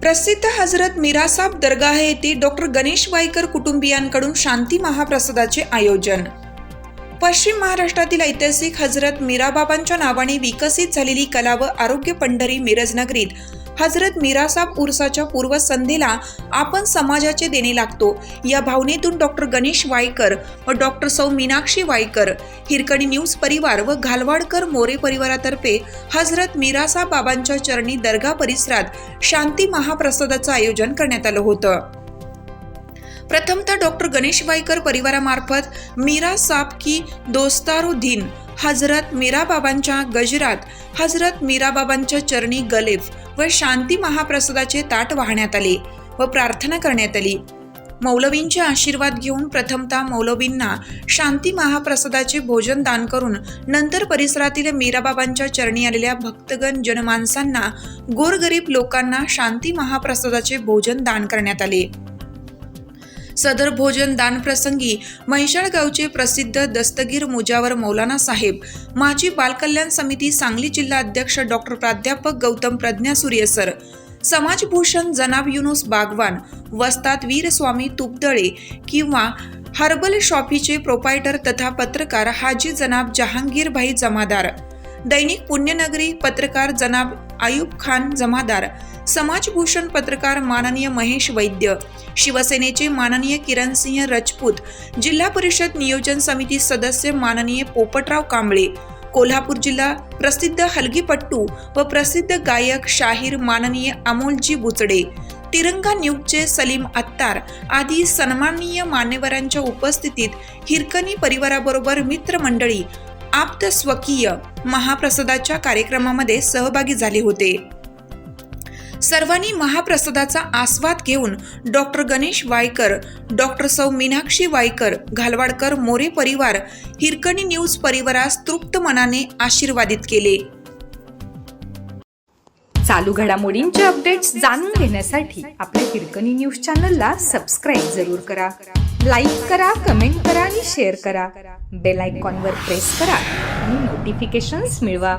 प्रसिद्ध हजरत मिरासाब दर्गाह येथे डॉक्टर गणेश वाईकर कुटुंबियांकडून शांती महाप्रसादाचे आयोजन. पश्चिम महाराष्ट्रातील ऐतिहासिक हजरत मीराबाबांच्या नावाने विकसित झालेली कला व आरोग्य पंढरी मिरज नगरीत हजरत मीरासाब उर्साच्या पूर्वसंध्येला आपण समाजाचे देणे लागतो. या भावनेतून डॉक्टर गणेश वायकर व डॉक्टर सौ मीनाक्षी वायकर हिरकणी न्यूज परिवार व घालवाडकर मोरे परिवारातर्फे हजरत मीरासाब बाबांच्या चरणी दर्गा परिसरात शांती महाप्रसादाचं आयोजन करण्यात आलं होतं. प्रथमतः डॉक्टर गणेश वाईकर परिवारामार्फत मीरा साब की दोस्तारो दिन हजरत मीराबाबांच्या गजरात हजरत मीराबाबांच्या चरणी गलेफ व शांती महाप्रसादाचे ताट वाहण्यात आले व प्रार्थना करण्यात आली. मौलवींचे आशीर्वाद घेऊन प्रथमतः मौलवींना शांती महाप्रसादाचे भोजन दान करून नंतर परिसरातील मीराबाबांच्या चरणी आलेल्या भक्तगण जनमानसांना गोरगरीब लोकांना शांती महाप्रसादाचे भोजन दान करण्यात आले. सदर भोजन दान प्रसंगी म्हैसाळ गावचे प्रसिद्ध दस्तगीर मुजावर मौलाना साहेब माजी बालकल्याण समिती सांगली जिल्हा अध्यक्ष डॉक्टर प्राध्यापक गौतम प्रज्ञा सूर्यसर समाजभूषण जनाब युनुस बागवान वस्तात वीरस्वामी तुपदळे किंवा हर्बल शॉपीचे प्रोपायटर तथा पत्रकार हाजी जनाब जहांगीरभाई जमादार दैनिक पुण्यनगरी पत्रकार जनाब आयुब खान जमादार समाजभूषण पत्रकार माननीय महेश वैद्य शिवसेनेचे माननीय किरणसिंह रजपूत जिल्हा परिषद नियोजन समिती सदस्य माननीय पोपटराव कांबळे कोल्हापूर जिल्हा प्रसिद्ध हलगीपट्टू व प्रसिद्ध गायक शाहीर माननीय अमोलजी बुचडे तिरंगा न्यूजचे सलीम अत्तार आदी सन्माननीय मान्यवरांच्या उपस्थितीत हिरकणी परिवाराबरोबर मित्रमंडळी आप्त स्वकीय महाप्रसादाच्या कार्यक्रमामध्ये सहभागी झाले होते. सर्वांनी महाप्रसादाचा आस्वाद घेऊन डॉक्टर गणेश वायकर डॉक्टर सौ मीनाक्षी वायकर घालवाडकर मोरे परिवार हिरकणी न्यूज परिवारास तृप्त मनाने आशीर्वादित केले. चालू घडामोडींचे अपडेट्स जाणून घेण्यासाठी आपल्या हिरकणी न्यूज चॅनलला सबस्क्राईब जरूर करा. लाईक करा कमेंट करा आणि शेअर करा. बेल आयकॉनवर प्रेस करा आणि नोटिफिकेशन्स मिळवा.